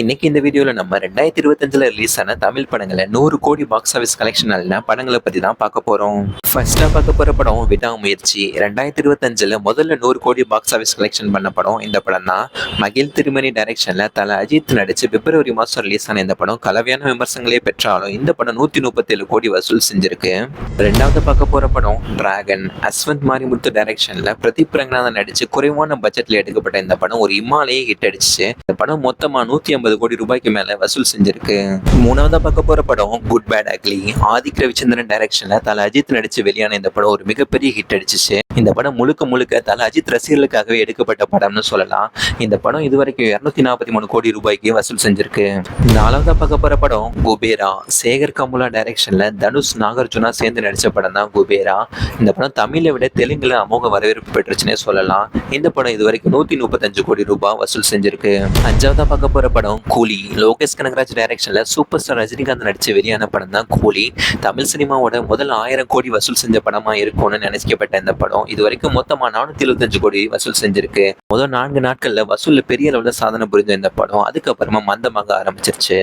இன்னைக்கு இந்த வீடியோவில் நம்ம ரெண்டாயிரத்தி இருபத்தஞ்சில் ரிலீஸ் ஆன தமிழ் படங்களை நூறு கோடி பாக்ஸ் ஆஃபீஸ் கலெக்ஷன் அல்ல படங்களை பற்றி தான் பார்க்க போகிறோம் ஃபர்ஸ்ட்டாக பார்க்க போகிற படம் விடாமுயற்சி. ரெண்டாயிரத்தி இருபத்தஞ்சில் முதல்ல நூறு கோடி பாக்ஸ் ஆஃபீஸ் கலெக்ஷன் பண்ண படம் இந்த படம் தான். மகிழ் திருமணி டைரக்ஷனில் தல அஜித் நடித்து பிப்ரவரி மாதம் ரிலீஸ் ஆன இந்த படம் கலவையான விமர்சனங்களே பெற்றாலும் இந்த படம் நூற்றி முப்பத்தேழு கோடி வசூல் செஞ்சிருக்கு. ரெண்டாவது பார்க்க போகிற படம் டிராகன் அஸ்வந்த் மாரிமுத்து டைரக்ஷனில் பிரதீப் ரங்கநாதன் நடித்து குறைவான பட்ஜெட்டில் எடுக்கப்பட்ட இந்த படம் ஒரு இமாலயே ஹிட் அடிச்சு இந்த படம் மொத்தமாக நூற்றி ஐம்பது கோடி ரூபாய்க்கு மேலே வசூல் செஞ்சிருக்கு. மூணாவதா பார்க்க போகிற படம் good bad ugly Adhik Ravichandran டைரக்ஷனில் தல அஜித் நடித்து வெளியான இந்த படம் ஒரு மிகப்பெரிய ஹிட் அடிச்சிச்சு. இந்த படம் முழுக்க முழுக்க தல அஜித் ரசிகர்களுக்காகவே எடுக்கப்பட்ட படம்னு சொல்லலாம். இந்த படம் இதுவரைக்கும் இரநூத்தி நாற்பத்தி மூணு கோடி ரூபாய்க்கு வசூல் செஞ்சிருக்கு. நாலாவதா பார்க்க போற படம் குபேரா. சேகர் கமுலா டைரக்ஷன்ல தனுஷ் நாகார்ஜுனா சேர்ந்து நடிச்ச படம் தான் குபேரா. இந்த படம் தமிழை விட தெலுங்குல அமோக வரவேற்பு பெற்றுச்சுன்னே சொல்லலாம். இந்த படம் இதுவரைக்கும் நூத்தி முப்பத்தஞ்சு கோடி ரூபாய் வசூல் செஞ்சிருக்கு. அஞ்சாவதா பார்க்க போற படம் கூலி. லோகேஷ் கனகராஜ் டைரக்ஷன்ல சூப்பர் ஸ்டார் ரஜினிகாந்த் நடிச்ச வெளியான படம் தான் கூலி. தமிழ் சினிமாவோட முதல் ஆயிரம் கோடி வசூல் செஞ்ச படமா இருக்கும்னு நினைக்கப்பட்ட இந்த படம். இது வரைக்கும் மொத்தமா நானூத்தி எழுபத்தஞ்சு கோடி வசூல் செஞ்சிருக்கு. முதல் நான்கு நாட்கள்ல வசூல்ல பெரிய அளவுல சாதனை புரிஞ்ச இந்த படம் அதுக்கப்புறமா மந்தமாக ஆரம்பிச்சிருச்சு.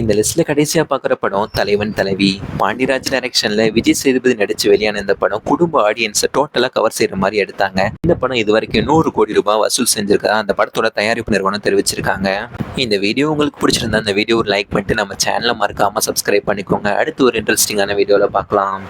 இந்த லிஸ்ட்ல கடைசியா பாக்குற படம் தலைவன் தலைவி. பாண்டியராஜ் டைரக்ஷன்ல விஜய் சேதுபதி நடிச்சு வெளியான இந்த படம் குடும்ப ஆடியன்ஸை டோட்டலா கவர் செய்யற மாதிரி எடுத்தாங்க. இந்த படம் இது வரைக்கும் நூறு கோடி ரூபாய் வசூல் செஞ்சிருக்கா? அந்த படத்தோட தயாரிப்பு நிறுவனம் தெரிவிச்சிருக்காங்க. இந்த வீடியோ உங்களுக்கு பிடிச்சிருந்தா அந்த வீடியோ லைக் பண்ணிட்டு நம்ம சேனலை மறக்காம சப்ஸ்கிரைப் பண்ணிக்கோங்க. அடுத்து ஒரு இன்ட்ரெஸ்டிங்கான வீடியோல பார்க்கலாம்.